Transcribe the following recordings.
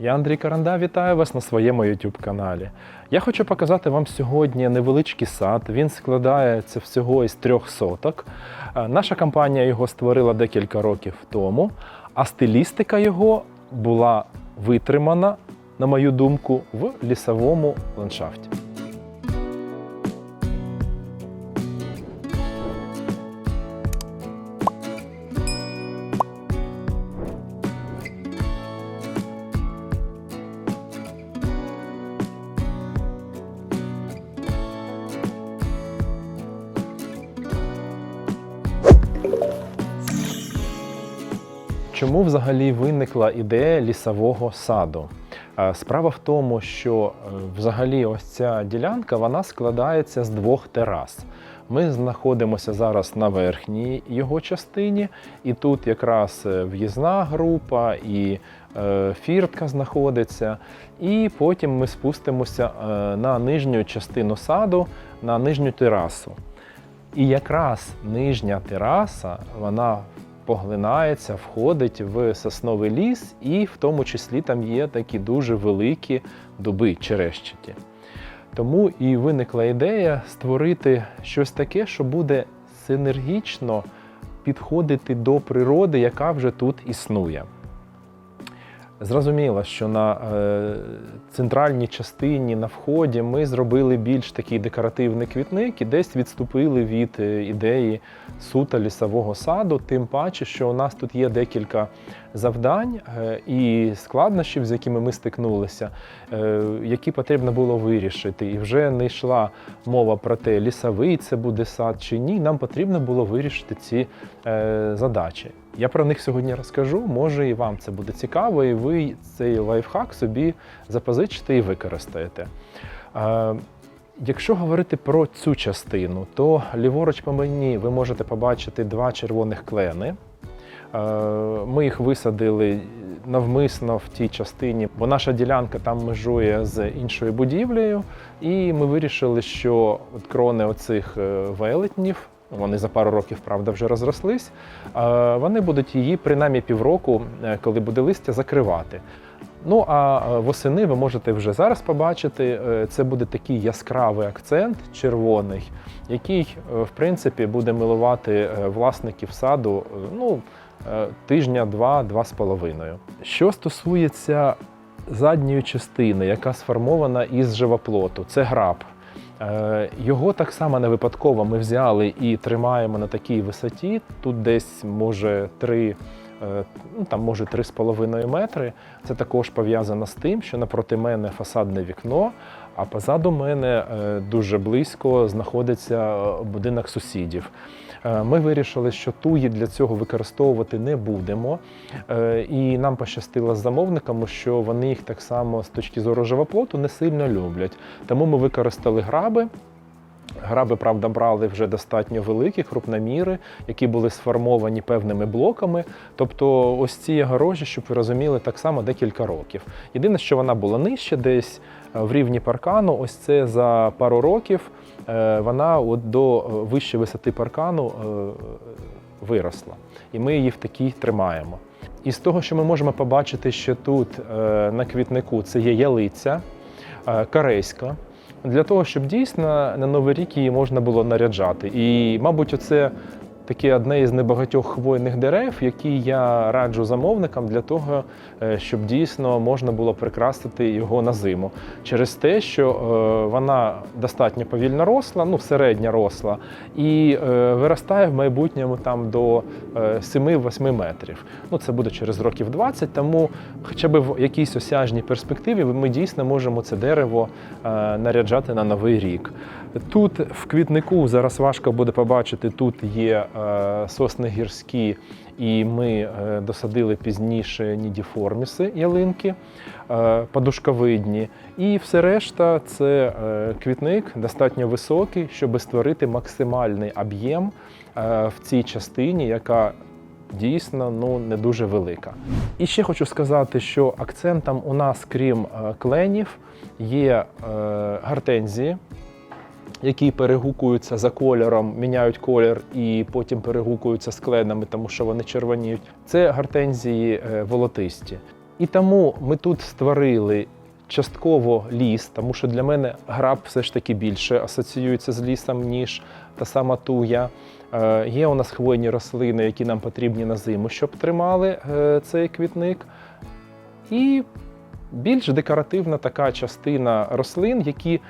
Я Андрій Каранда, вітаю вас на своєму YouTube каналі. Я хочу показати вам сьогодні невеличкий сад. Він складається всього із трьох соток. Е, Наша компанія його створила декілька років тому, а стилістика його була витримана, на мою думку, в лісовому ландшафті. Чому взагалі виникла ідея лісового саду? Е, Справа в тому, що е, взагалі ось ця ділянка вона складається з двох терас. Ми знаходимося зараз на верхній його частині, і тут якраз е, в'їзна група і фіртка знаходиться. І потім ми спустимося на нижню частину саду, на нижню терасу. І якраз нижня тераса, вона поглинається, входить в сосновий ліс, і в тому числі там є такі дуже великі дуби черещаті. Тому і виникла ідея створити щось таке, що буде синергічно підходити до природи, яка вже тут існує. Зрозуміло, що на е, центральній частині на вході ми зробили більш такий декоративний квітник і десь відступили від е, ідеї сута лісового саду, тим паче, що у нас тут є декілька завдань е, і складнощів, з якими ми стикнулися, е, які потрібно було вирішити. І вже не йшла мова про те, лісовий це буде сад чи ні. Нам потрібно було вирішити ці е, задачі. Я про них сьогодні розкажу. Може і вам це буде цікаво, і ви цей лайфхак собі запозичите і використаєте. Е, Якщо говорити про цю частину, то ліворуч по мені ви можете побачити два червоних клени. Е, Ми їх висадили навмисно в тій частині, бо наша ділянка там межує з іншою будівлею, і ми вирішили, що от крони оцих е, велетнів. Вони за пару років, правда, вже розрослись. Вони будуть її принаймні півроку, е, коли буде листя, закривати. Ну а е, восени ви можете вже зараз побачити, е, це буде такий яскравий акцент червоний, який, в принципі, буде милувати власників саду ну, е, тижня два-два з половиною. Що стосується задньої частини, яка сформована із живоплоту, це граб. Е, Його так само не випадково ми взяли і тримаємо на такій висоті. Тут десь може 3, ну там може 3,5 метри. Це також пов'язано з тим, що напроти мене фасадне вікно, а позаду мене е, дуже близько знаходиться е, будинок сусідів. Е, Ми вирішили, що туї для цього використовувати не будемо. Е, І нам пощастило з замовниками, що вони їх так само з точки зору живоплоту не сильно люблять. Тому ми використали граби. Граби, правда, брали вже достатньо великі, крупноміри, які були сформовані певними блоками. Тобто, ось ці огорожі, щоб ви розуміли, так само декілька років. Єдине, що вона була нижче, десь е, в рівні паркану. Ось це за пару років вона от до е, вищої висоти паркану е, виросла. І ми її в такій тримаємо. І з того, що ми можемо побачити, що тут е, на квітнику це є ялиця е, корейська, для того, щоб дійсно на Новий рік її можна було наряджати. І, мабуть, оце таке одне із небагатьох хвойних дерев, які я раджу замовникам для того, е, щоб дійсно можна було прикрасити його на зиму. Через те, що е, вона достатньо повільно росла, ну середня росла, і е, виростає в майбутньому там до е, 7-8 метрів. Ну це буде через років 20, тому хоча б в якійсь осяжній перспективі ми дійсно можемо це дерево е, наряджати на новий рік. Тут в квітнику зараз важко буде побачити, тут є е, сосни гірські, і ми е, досадили пізніше нідіформіси ялинки, е, подушковидні. І все решта це е, квітник достатньо високий, щоб створити максимальний об'єм в цій частині, яка дійсно ну, не дуже велика. І ще хочу сказати, що акцентом у нас, крім кленів, є гортензії які перегукуються за кольором, міняють колір і потім перегукуються з кленами, тому що вони червоніють. Це гортензії е, волотисті. І тому ми тут створили частково ліс, тому що для мене граб все ж таки більше асоціюється з лісом, ніж та сама туя. Е, Є у нас хвойні рослини, які нам потрібні на зиму, щоб тримали е, цей квітник. І більш декоративна така частина рослин, які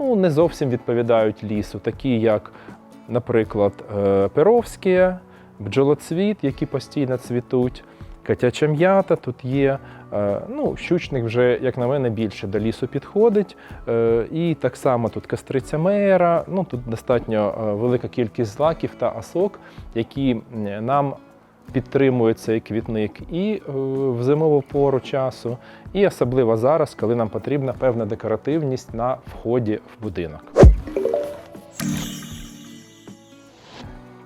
ну, не зовсім відповідають лісу, такі як, наприклад, е, перовське, бджолоцвіт, які постійно цвітуть, котяча м'ята тут є. Е, Ну, щучник вже, як на мене, більше до лісу підходить. Е, І так само тут кастриця мера. Ну, тут достатньо велика кількість злаків та осок, які нам підтримують цей квітник і е, в зимову пору часу, і особливо зараз, коли нам потрібна певна декоративність на вході в будинок.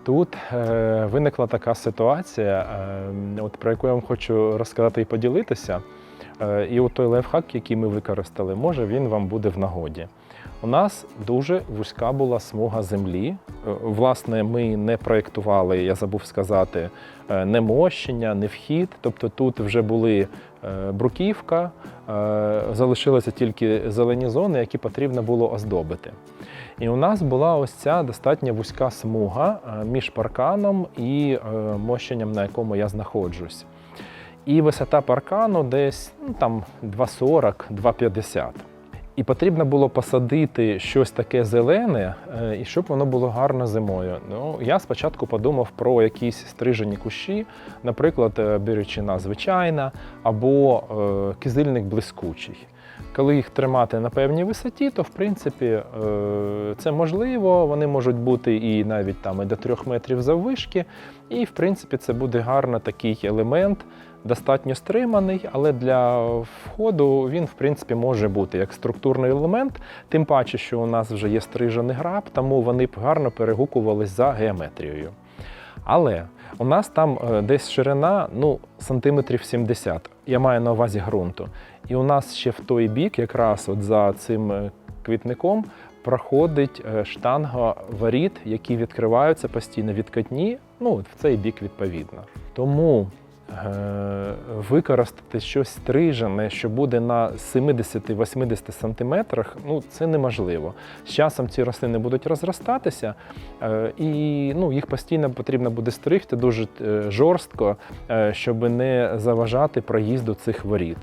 Тут е, виникла така ситуація, е, от про яку я вам хочу розказати і поділитися. Е, і от той лайфхак, який ми використали, може він вам буде в нагоді. У нас дуже вузька була смуга землі. Е, Власне, ми не проєктували, я забув сказати, е, не мощення, не вхід. Тобто тут вже були е, бруківка, залишилися тільки зелені зони, які потрібно було оздобити. І у нас була ось ця достатньо вузька смуга між парканом і мощенням, на якому я знаходжусь. І висота паркану десь ну, там 2,40-2,50. І потрібно було посадити щось таке зелене, е, і щоб воно було гарно зимою. Ну, я спочатку подумав про якісь стрижені кущі, наприклад, е, бірючина звичайна або е, кизильник блискучий. Коли їх тримати на певній висоті, то в принципі це можливо. Вони можуть бути і навіть там і до трьох метрів заввишки. І в принципі це буде гарно такий елемент, достатньо стриманий, але для входу він в принципі може бути як структурний елемент, тим паче, що у нас вже є стрижений граб, тому вони б гарно перегукувались за геометрією. Але у нас там е, десь ширина ну, сантиметрів 70. Я маю на увазі ґрунту. І у нас ще в той бік, якраз от за цим е, квітником, проходить е, штанга воріт, які відкриваються постійно відкатні, ну от в цей бік відповідно. Тому використати щось стрижене, що буде на 70-80 сантиметрах, ну це неможливо. З часом ці рослини будуть розростатися, е, і ну, їх постійно потрібно буде стригти дуже е, жорстко, е, щоб не заважати проїзду цих воріт.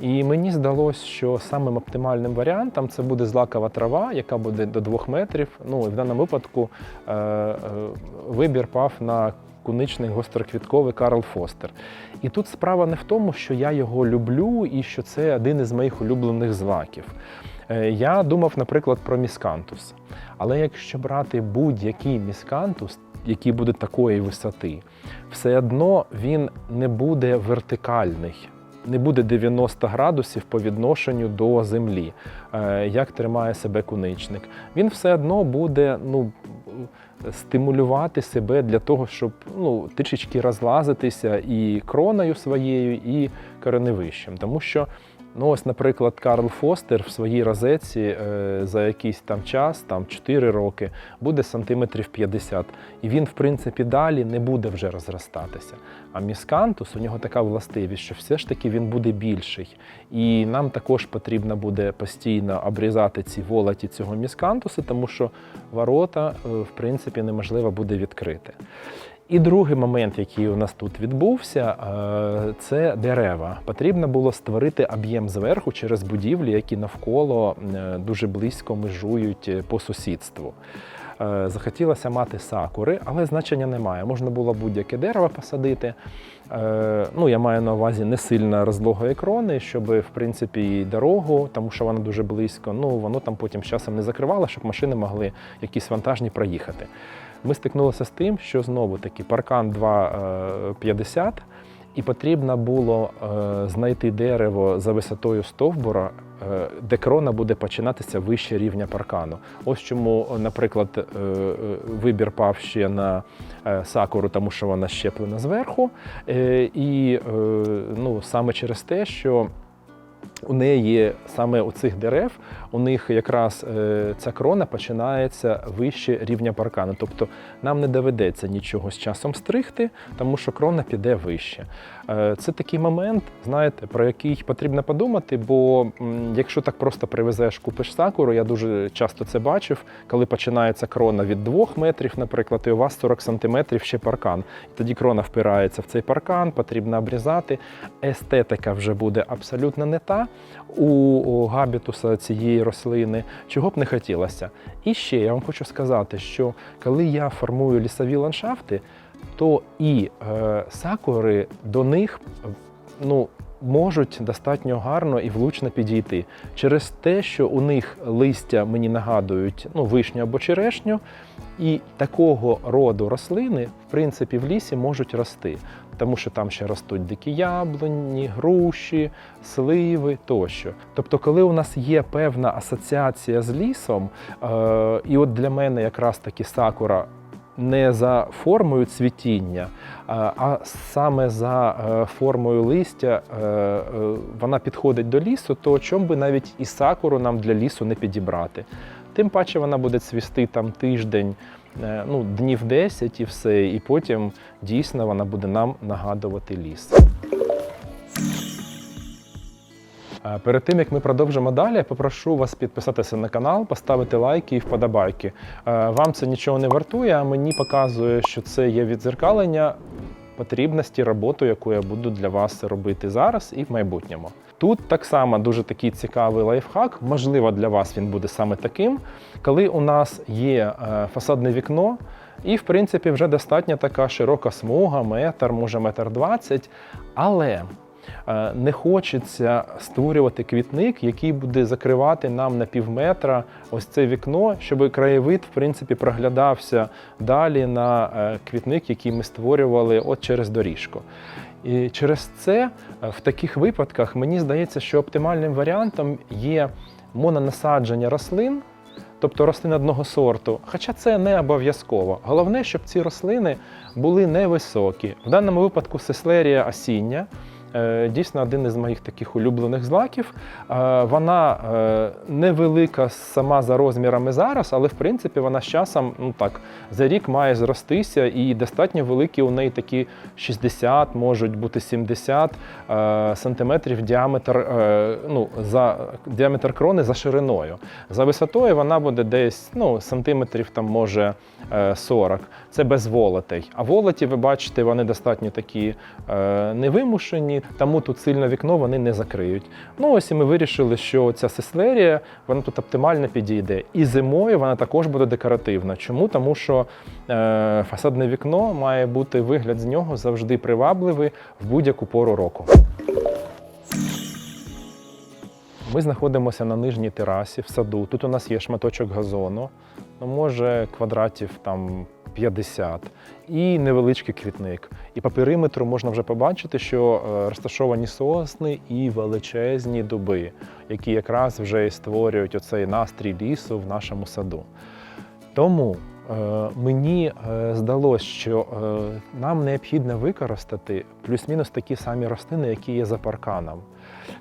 І мені здалося, що самим оптимальним варіантом це буде злакова трава, яка буде до 2 метрів. Ну і в даному випадку е, е, вибір пав на куничний гостроквітковий Карл Фостер. І тут справа не в тому, що я його люблю і що це один із моїх улюблених злаків. Е, Я думав, наприклад, про міскантус. Але якщо брати будь-який міскантус, який буде такої висоти, все одно він не буде вертикальний. Не буде 90 градусів по відношенню до землі, е, як тримає себе куничник. Він все одно буде ну, стимулювати себе для того, щоб ну, трішечки розлазитися і кроною своєю, і кореневищем. Тому що, ну ось, наприклад, Карл Фостер в своїй розетці е, за якийсь там час, там 4 роки, буде сантиметрів 50. І він, в принципі, далі не буде вже розростатися. А міскантус, у нього така властивість, що все ж таки він буде більший. І нам також потрібно буде постійно обрізати ці волоті цього міскантуса, тому що ворота, е, в принципі, неможливо буде відкрити. І другий момент, який у нас тут відбувся, е, це дерева. Потрібно було створити об'єм зверху через будівлі, які навколо е, дуже близько межують е, по сусідству. Захотілося мати сакури, але значення немає. Можна було будь-яке дерево посадити. Ну, я маю на увазі не сильно розлогої крони, щоб в принципі і дорогу, тому що вона дуже близько. Ну воно там потім з часом не закривало, щоб машини могли якісь вантажні проїхати. Ми стикнулися з тим, що знову таки паркан 2,50, і потрібно було е, знайти дерево за висотою стовбура, е, де крона буде починатися вище рівня паркану. Ось чому, наприклад, е, е, вибір пав ще на е, сакуру, тому що вона щеплена зверху. Е, І е, ну, саме через те, що у неї саме у цих дерев, у них якраз е, ця крона починається вище рівня паркану. Тобто нам не доведеться нічого з часом стригти, тому що крона піде вище. Е, Це такий момент, знаєте, про який потрібно подумати, бо якщо так просто привезеш, купиш сакуру, я дуже часто це бачив, коли починається крона від 2 метрів, наприклад, і у вас 40 сантиметрів ще паркан. І тоді крона впирається в цей паркан, потрібно обрізати. Естетика вже буде абсолютно не та у, габітуса цієї рослини, чого б не хотілося. І ще я вам хочу сказати, що коли я формую лісові ландшафти, то і е, сакури до них ну, можуть достатньо гарно і влучно підійти через те, що у них листя мені нагадують ну, вишню або черешню, і такого роду рослини, в принципі, в лісі можуть рости, тому що там ще ростуть дикі яблуні, груші, сливи тощо. Тобто, коли у нас є певна асоціація з лісом, е, і от для мене якраз таки сакура не за формою цвітіння, а саме за е, формою листя е, е, вона підходить до лісу, то чому би навіть і сакуру нам для лісу не підібрати. Тим паче вона буде цвісти там тиждень, ну, днів 10 і все, і потім дійсно вона буде нам нагадувати ліс. Перед тим як ми продовжимо далі, я попрошу вас підписатися на канал, поставити лайки і вподобайки. Вам це нічого не вартує, а мені показує, що це є відзеркалення потрібності роботи, яку я буду для вас робити зараз і в майбутньому. Тут так само дуже такий цікавий лайфхак. Можливо, для вас він буде саме таким, коли у нас є е, фасадне вікно. І, в принципі, вже достатньо така широка смуга, метр, може метр двадцять. Але не хочеться створювати квітник, який буде закривати нам на пів метра ось це вікно, щоб краєвид, в принципі, проглядався далі на е, квітник, який ми створювали от через доріжку. І через це е, в таких випадках мені здається, що оптимальним варіантом є мононасадження рослин, тобто рослин одного сорту. Хоча це не обов'язково. Головне, щоб ці рослини були невисокі. В даному випадку сеслерія осіння. Е, Дійсно, один із моїх таких улюблених злаків. Е, Вона е, невелика сама за розмірами зараз, але в принципі вона з часом ну так за рік має зростися, і достатньо великі у неї такі 60, можуть бути 70 е, сантиметрів діаметр, ну, за діаметр крони за шириною. За висотою вона буде десь ну, сантиметрів там може е, 40. Це без волотей. А волоті, ви бачите, вони достатньо такі е, невимушені, тому тут сильно вікно вони не закриють. Ну ось і ми вирішили, що ця сеслерія вона тут оптимально підійде. І зимою вона також буде декоративна. Чому? Тому що е, фасадне вікно має бути вигляд з нього завжди привабливий в будь-яку пору року. Ми знаходимося на нижній терасі в саду. Тут у нас є шматочок газону, ну, може квадратів там 50 і невеличкий квітник. І по периметру можна вже побачити, що е, розташовані сосни і величезні дуби, які якраз вже і створюють оцей настрій лісу в нашому саду. Тому е, мені е, здалося, що нам необхідно використати плюс-мінус такі самі рослини, які є за парканом.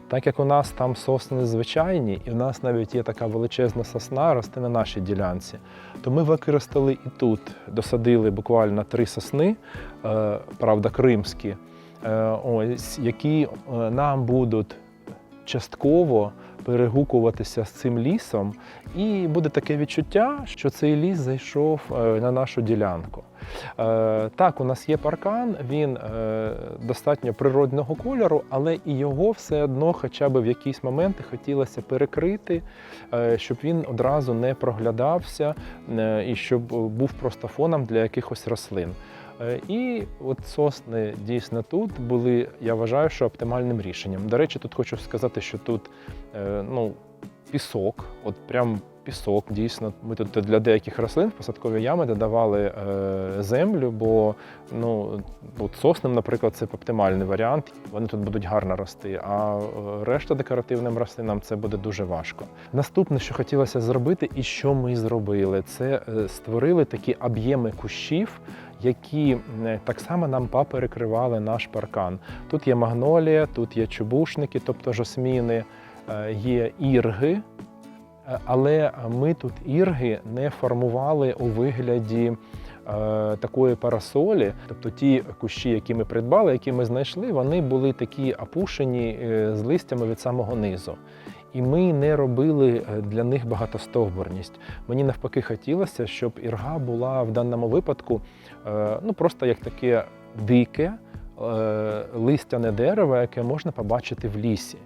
Так як у нас там сосни звичайні, і у нас навіть є така величезна сосна, росте на нашій ділянці, то ми використали і тут, досадили буквально три сосни, е, правда, кримські, е, ось, які е, нам будуть частково перегукуватися з цим лісом, і буде таке відчуття, що цей ліс зайшов е, на нашу ділянку. Е, Так, у нас є паркан, він е, достатньо природного кольору, але і його все одно, хоча б в якісь моменти хотілося перекрити, щоб він одразу не проглядався і щоб був просто фоном для якихось рослин. Е, І от сосни дійсно тут були, я вважаю, що оптимальним рішенням. До речі, тут хочу сказати, що тут е, ну, пісок, от прям пісок, дійсно. Ми тут для деяких рослин в посадкові ями додавали е, землю, бо ну, от соснам, наприклад, це оптимальний варіант. Вони тут будуть гарно рости, а е, решта декоративним рослинам це буде дуже важко. Наступне, що хотілося зробити, і що ми зробили, це е, створили такі об'єми кущів, які так само нам поперекривали наш паркан. Тут є магнолія, тут є чубушники, тобто жосміни. є ірги, але ми тут ірги не формували у вигляді е, такої парасолі. Тобто ті кущі, які ми придбали, які ми знайшли, вони були такі опушені е, з листями від самого низу. І ми не робили е, для них багатостовбурність. Мені навпаки хотілося, щоб ірга була в даному випадку ну, просто як таке дике листяне дерево, яке можна побачити в лісі.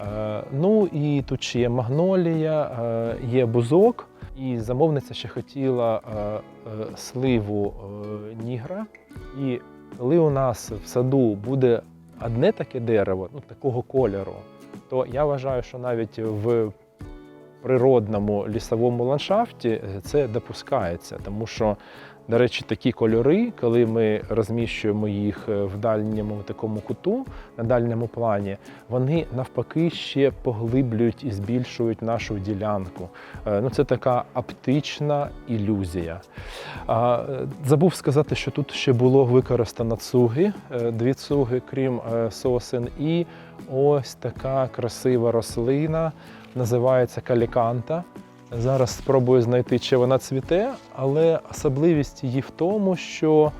Е, Ну і тут ще є магнолія, е, є бузок, і замовниця ще хотіла е, сливу нігра. І коли у нас в саду буде одне таке дерево, ну такого кольору, то я вважаю, що навіть в природному лісовому ландшафті це допускається, тому що, до речі, такі кольори, коли ми розміщуємо їх в дальньому такому куту, на дальньому плані, вони навпаки ще поглиблюють і збільшують нашу ділянку. Е, Ну, це така оптична ілюзія. Е, Забув сказати, що тут ще було використано цуги, е, дві цуги, крім е, сосен, і ось така красива рослина, називається каліканта. Зараз спробую знайти, чи вона цвіте, але особливість її в тому, що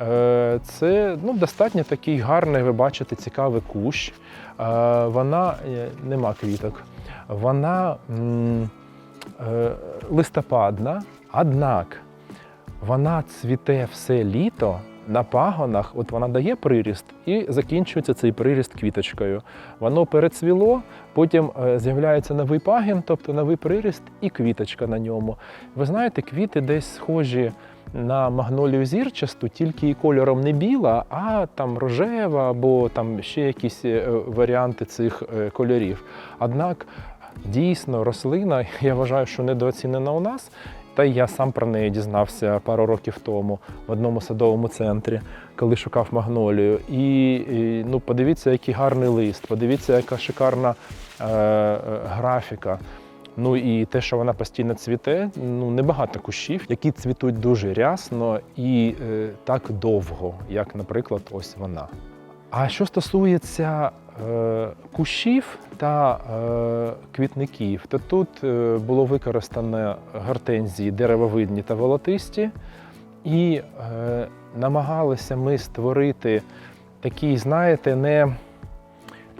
е, це ну, достатньо такий гарний, ви бачите, цікавий кущ. Е, Вона е, нема квіток, вона листопадна, однак вона цвіте все літо на пагонах, от вона дає приріст і закінчується цей приріст квіточкою. Воно перецвіло, потім е, з'являється новий пагін, тобто новий приріст і квіточка на ньому. Ви знаєте, квіти десь схожі на магнолію зірчасту, тільки і кольором не біла, а там рожева або там ще якісь е, варіанти цих е, кольорів. Однак дійсно рослина, я вважаю, що недооцінена у нас. Та й я сам про неї дізнався пару років тому в одному садовому центрі, коли шукав магнолію. І, і ну, подивіться, який гарний лист, подивіться, яка шикарна е, е, графіка. Ну і те, що вона постійно цвіте, ну небагато кущів, які цвітуть дуже рясно і е, так довго, як, наприклад, ось вона. А що стосується кущів та е, квітників, то тут е, було використано гортензії деревовидні та волотисті, і е, намагалися ми створити такий, знаєте, не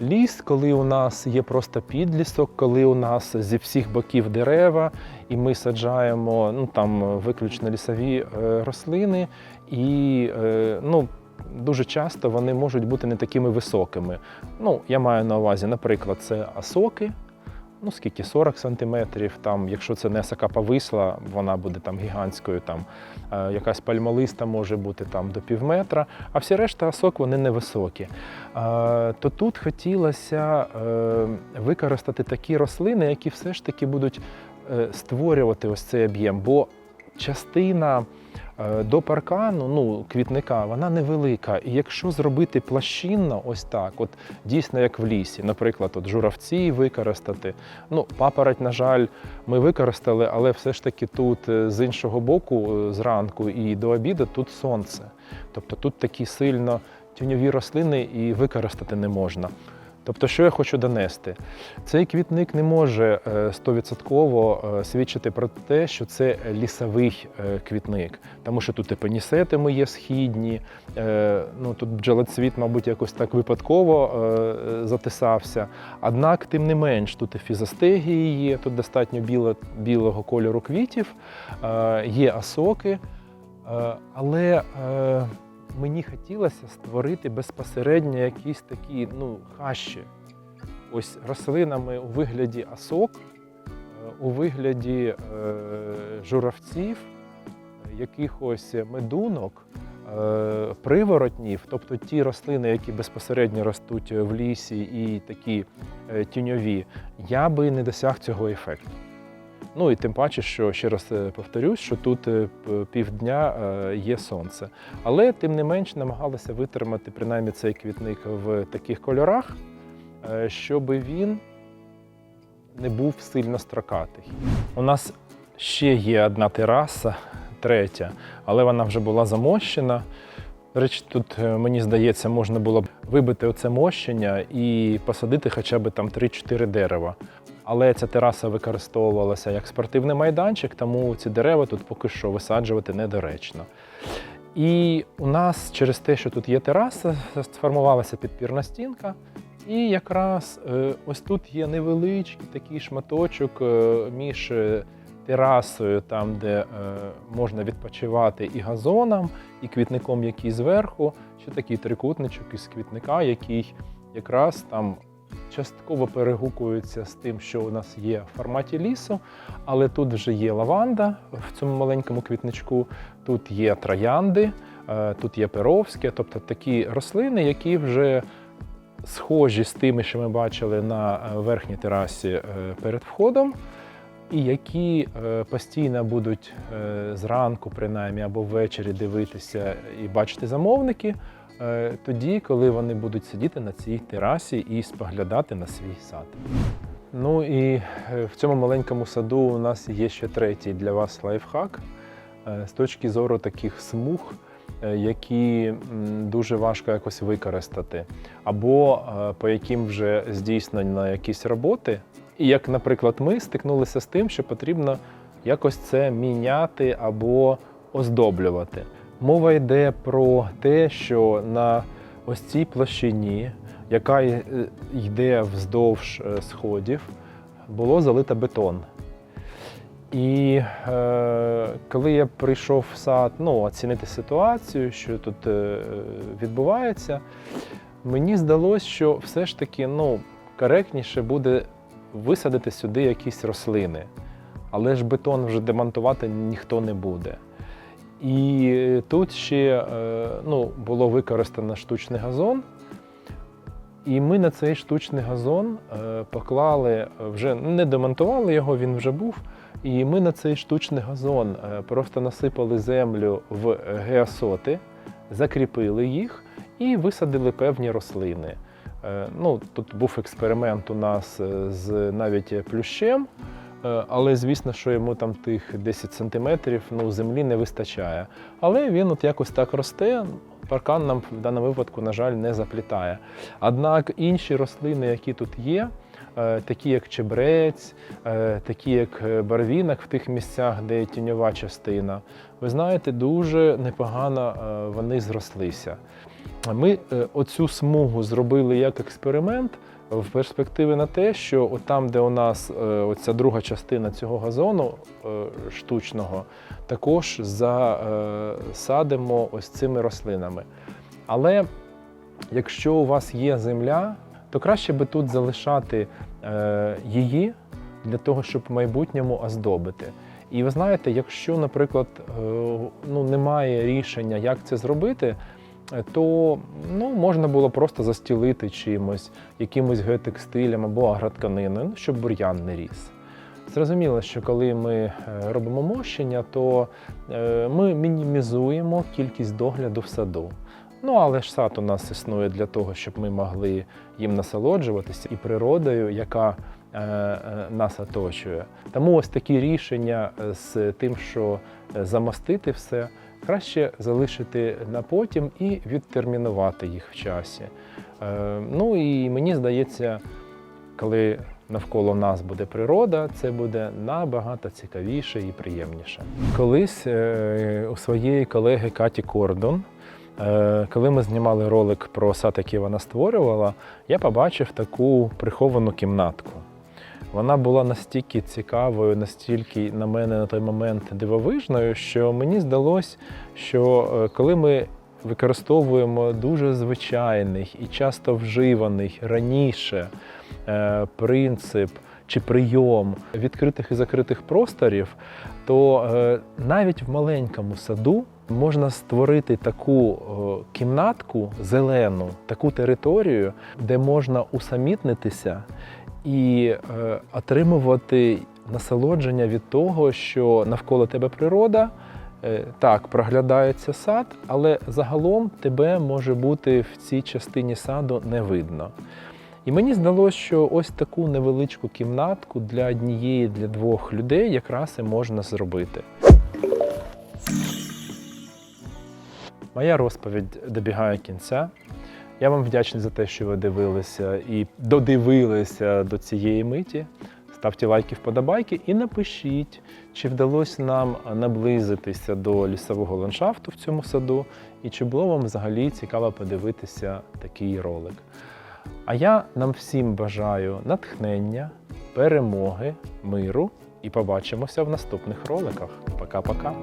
ліс, коли у нас є просто підлісок, коли у нас зі всіх боків дерева, і ми саджаємо ну, там, виключно лісові е, рослини. І е, ну, дуже часто вони можуть бути не такими високими. Ну, я маю на увазі, наприклад, це асоки. Ну, скільки 40 сантиметрів, там, якщо це не осока повисла, вона буде там гігантською, там е, якась пальмолиста може бути там до пів метра, а всі решта осок вони невисокі. Е, то тут хотілося е, використати такі рослини, які все ж таки будуть е, створювати ось цей об'єм. Бо частина до паркану, ну, квітника, вона невелика. І якщо зробити площинно, ось так, от дійсно як в лісі, наприклад, от журавці використати. Ну, папороть, на жаль, ми використали, але все ж таки тут е, з іншого боку, е, зранку і до обіду, тут сонце. Тобто тут такі сильно тіньові рослини і використати не можна. Тобто, що я хочу донести? Цей квітник не може е, стовідсотково е, свідчити про те, що це лісовий е, квітник, тому що тут і пенісетами є східні. Ну тут бджолоцвіт, мабуть, якось так випадково затисався. Однак, тим не менш, тут і фізостегії є, тут достатньо біло, білого кольору квітів, є осоки, е, але мені хотілося створити безпосередньо якісь такі ну, хащі. Ось рослинами у вигляді осок, е, у вигляді е, журавців, якихось медунок, е, приворотнів, тобто ті рослини, які безпосередньо ростуть в лісі і такі е, тіньові, я би не досяг цього ефекту. Ну і тим паче, що ще раз е, повторюсь, що тут е, півдня е, є сонце. Але тим не менш намагалися витримати принаймні цей квітник в таких кольорах, щоб він не був сильно строкатий. У нас ще є одна тераса, третя, але вона вже була замощена. До речі, тут мені здається, можна було б вибити оце мощення і посадити хоча б там 3-4 дерева. Але ця тераса використовувалася як спортивний майданчик, тому ці дерева тут поки що висаджувати недоречно. І у нас через те, що тут є тераса, сформувалася підпірна стінка. І якраз е, ось тут є невеличкий такий шматочок е, між е, терасою, там, де можна відпочивати і газоном, і квітником, який зверху, ще такий трикутничок із квітника, який якраз там частково перегукується з тим, що у нас є в форматі лісу, але тут вже є лаванда в цьому маленькому квітничку, тут є троянди, е, тут є перовське, тобто такі рослини, які вже схожі з тими, що ми бачили на е, верхній терасі е, перед входом, і які постійно будуть зранку, принаймні, або ввечері дивитися і бачити замовники, тоді, коли вони будуть сидіти на цій терасі і споглядати на свій сад. Ну і е, в цьому маленькому саду у нас є ще третій для вас лайфхак е, з точки зору таких смуг, е, які дуже важко якось використати, або е, по яким вже здійснено якісь роботи. І як, наприклад, ми стикнулися з тим, що потрібно якось це міняти або оздоблювати. Мова йде про те, що на ось цій площині, яка е, йде вздовж е, сходів, було залито бетон. І е, коли я прийшов в сад ну, оцінити ситуацію, що тут е, відбувається, мені здалося, що все ж таки ну, коректніше буде висадити сюди якісь рослини. Але ж бетон вже демонтувати ніхто не буде. І тут ще е, ну, було використано штучний газон. І ми на цей штучний газон е, поклали, вже не демонтували його, він вже був. І ми на цей штучний газон е, просто насипали землю в геосоти, закріпили їх і висадили певні рослини. Е, Ну, тут був експеримент у нас е, з навіть плющем, е, але звісно, що йому там тих 10 сантиметрів ну, землі не вистачає. Але він от якось так росте. Паркан нам в даному випадку, на жаль, не заплітає. Однак інші рослини, які тут є, е, такі як чебрець, е, такі як е, барвінок в тих місцях, де є тіньова частина, ви знаєте, дуже непогано е, вони зрослися. Ми е, оцю смугу зробили як експеримент в перспективи на те, що там, де у нас е, оця друга частина цього газону е, штучного, також засадимо ось цими рослинами. Але якщо у вас є земля, то краще би тут залишати е, її для того, щоб в майбутньому оздобити. І ви знаєте, якщо, наприклад, е, ну, немає рішення, як це зробити, е, то ну, можна було просто застілити чимось, якимось геотекстилем або агротканиною, ну, щоб бур'ян не ріс. Зрозуміло, що коли ми е, робимо мощення, то е, ми мінімізуємо кількість догляду в саду. Ну, але ж сад у нас існує для того, щоб ми могли їм насолоджуватися і природою, яка е, нас оточує. Тому ось такі рішення з тим, що замостити все, краще залишити на потім і відтермінувати їх в часі. Е, Ну і мені здається, коли навколо нас буде природа, це буде набагато цікавіше і приємніше. Колись е, у своєї колеги Каті Кордон, е, коли ми знімали ролик про сад, який вона створювала, я побачив таку приховану кімнатку. Вона була настільки цікавою, настільки на мене на той момент дивовижною, що мені здалось, що е, коли ми використовуємо дуже звичайний і часто вживаний раніше е, принцип чи прийом відкритих і закритих просторів, то е, навіть в маленькому саду можна створити таку кімнатку зелену, таку територію, де можна усамітнитися і е, отримувати насолодження від того, що навколо тебе природа. Е, Так, проглядається сад, але загалом тебе може бути в цій частині саду не видно. І мені здалося, що ось таку невеличку кімнатку для однієї, для двох людей якраз і можна зробити. Моя розповідь добігає кінця. Я вам вдячний за те, що ви дивилися і додивилися до цієї миті. Ставте лайки, вподобайки і напишіть, чи вдалося нам наблизитися до лісового ландшафту в цьому саду, і чи було вам взагалі цікаво подивитися такий ролик. А я нам всім бажаю натхнення, перемоги, миру і побачимося в наступних роликах. Пока-пока!